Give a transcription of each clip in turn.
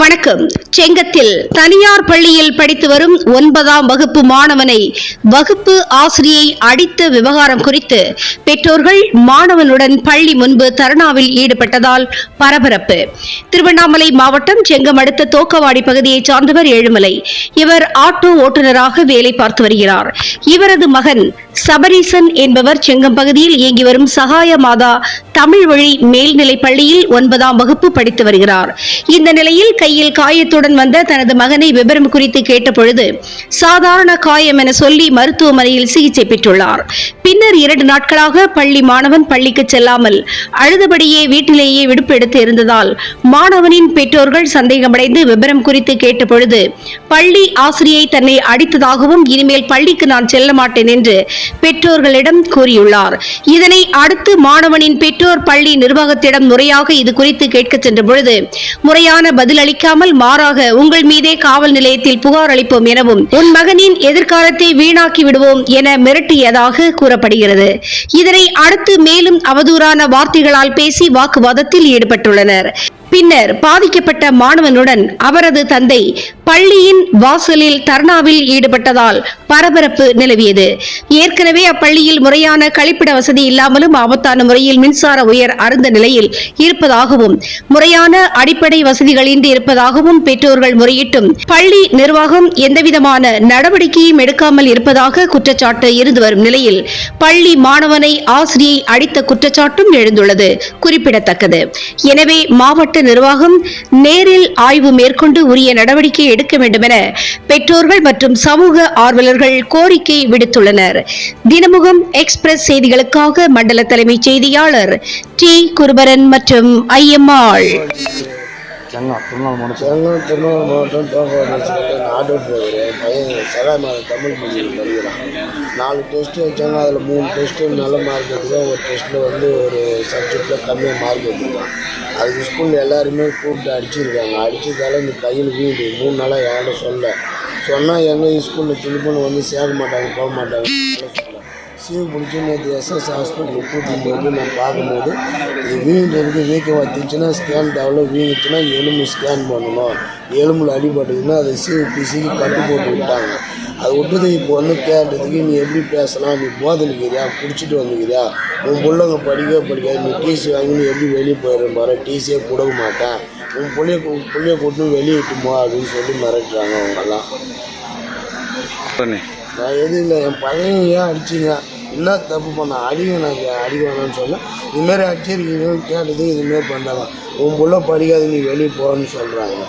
வணக்கம். செங்கத்தில் தனியார் பள்ளியில் படித்து வரும் ஒன்பதாம் வகுப்பு மாணவனை வகுப்பு ஆசிரியை அடித்த விவகாரம் குறித்து பெற்றோர்கள் மாணவனுடன் பள்ளி முன்பு தர்ணாவில் ஈடுபட்டதால் பரபரப்பு. திருவண்ணாமலை மாவட்டம் செங்கம் அடுத்த தோக்கவாடி பகுதியைச் சார்ந்தவர் ஏழுமலை. இவர் ஆட்டோ ஓட்டுநராக வேலை பார்த்து வருகிறார். இவரது மகன் சபரீசன் என்பவர் செங்கம் பகுதியில் இயங்கி வரும் சகாய மாதா தமிழ் வழி மேல்நிலை பள்ளியில் ஒன்பதாம் வகுப்பு படித்து வருகிறார். இந்த நிலையில் கையில் காயத்துடன் வந்த தனது மகனை விபரம் குறித்து கேட்டபொழுது சாதாரண காயம் என சொல்லி மருத்துவமனையில் சிகிச்சை பெற்றுள்ளார். பின்னர் இரண்டு நாட்களாக பள்ளி மாணவன் பள்ளிக்கு செல்லாமல் அழுதபடியே வீட்டிலேயே விடுப்பு எடுத்து இருந்ததால் மாணவனின் பெற்றோர்கள் சந்தேகமடைந்து விபரம் குறித்து கேட்டபொழுது பள்ளி ஆசிரியை தன்னை அடித்ததாகவும் இனிமேல் பள்ளிக்கு நான் செல்ல மாட்டேன் என்று பெற்றோர்களிடம் கூறியுள்ளார். இதனை அடுத்து மாணவனின் பெற்றோர் பள்ளி நிர்வாகத்திடம் முறையாக இது குறித்து கேட்க சென்ற பொழுது முறையான பதில் அளிக்காமல் மாறாக உங்கள் மீதே காவல் நிலையத்தில் புகார் அளிப்போம் எனவும் உன் மகனின் எதிர்காலத்தை வீணாக்கி விடுவோம் என மிரட்டியதாக கூறப்படுகிறது. இதனை அடுத்து மேலும் அவதூறான வார்த்தைகளால் பேசி வாக்குவாதத்தில் ஈடுபட்டுள்ளனர். பின்னர் பாதிக்கப்பட்ட மாணவனுடன் அவரது தந்தை பள்ளியின் வாசலில் தர்ணாவில் ஈடுபட்டதால் பரபரப்பு நிலவியது. ஏற்கனவே அப்பள்ளியில் முறையான கழிப்பிட வசதி இல்லாமலும் ஆபத்தான முறையில் மின்சார உயர் அருந்த நிலையில் இருப்பதாகவும் முறையான அடிப்படை வசதிகளின்றி இருப்பதாகவும் பெற்றோர்கள் முறையிட்டும் பள்ளி நிர்வாகம் எந்தவிதமான நடவடிக்கையும் எடுக்காமல் இருப்பதாக குற்றச்சாட்டு இருந்து வரும் நிலையில் பள்ளி மாணவனை ஆசிரியை அடித்த குற்றச்சாட்டும் எழுந்துள்ளது குறிப்பிடத்தக்கது. எனவே மாவட்ட நிர்வாகம் நேரில் ஆய்வு மேற்கொண்டு உரிய நடவடிக்கை எடுக்க வேண்டும் என பெற்றோர்கள் மற்றும் சமூக ஆர்வலர்கள் கோரிக்கை விடுத்துள்ளனர். தினமுகம் எக்ஸ்பிரஸ் செய்திகளுக்காக மண்டல தலைமைச் செய்தியாளர் டி குருபரன் மற்றும் ஐயம்மாள் செங்கா திருநாள் மாவட்டம். செங்கம் திருநாள் மாவட்டம் தோப்பாடு ஆட்டோ டிரைவர் என் பையன் சகாய் மாதம் தமிழ் மொழியில் படிக்கிறான். நாலு டெஸ்ட்டு வச்சாங்க அதில் மூணு டெஸ்ட்டு நல்ல மார்க் எடுத்துக்கான் ஒரு டெஸ்ட்டில் வந்து ஒரு சப்ஜெக்டில் கம்மியாக மார்க் எடுத்துருக்கான் அதுக்கு ஸ்கூலில் எல்லாருமே கூப்பிட்டு அடிச்சிருக்காங்க. அடிச்சதால இந்த கையில் வீடு. மூணு நாளாக யாரும் சொல்ல. சொன்னால் எங்கள் ஸ்கூலில் திருப்பணம் வந்து சேர்க்க மாட்டாங்க போக மாட்டாங்க. சீவு பிடிச்சி நேற்று எஸ்எஸ் ஹாஸ்பிட்டலுக்கு கூட்டிட்டு போயிட்டு நான் பார்க்கும்போது இது வீங்கிட்டு வீக்கம் வந்துச்சுன்னா ஸ்கேன் தேவையில்ல வீங்கிச்சுன்னா எலும்பு ஸ்கேன் பண்ணணும். எலும்பில் அடிபட்டுதுன்னா அதை சீவு பிசிக்கு கட்டு போட்டு விட்டாங்க. அது விட்டது இப்போ வந்து கேட்டதுக்கு நீ எப்படி பேசலாம்? நீ போதலிக்கிறியா குடிச்சிட்டு வந்துக்கிறியா உன் பிள்ளைங்க படிக்க படிக்காது. நீ டிசி வாங்கி நீ எப்படி வெளியே போயிடுற பாரு? டிசியே கொடுக்க மாட்டேன். உன் பிள்ளைய பிள்ளைய கூட்டு வெளியே விட்டுமோ அப்படின்னு சொல்லி மிரட்டுறாங்க அவங்கெல்லாம். நான் எதுவும் இல்லை. என் பையன் ஏன் அடிச்சிங்க என்ன தப்பு பண்ண? அடிங்க நான் அடிக்க வேணாம்னு சொன்னேன் இதுமாரி அடிச்சிருக்கீங்க கேட்டது இதுமாரி பண்ணாங்க உன் புள்ள படிக்காது நீ வெளியே போகணும்னு சொல்கிறாங்க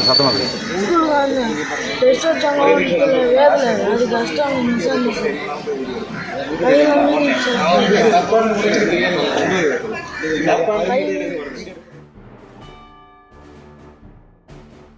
சத்தமாக அது கஷ்டம் மிஸ் கையில்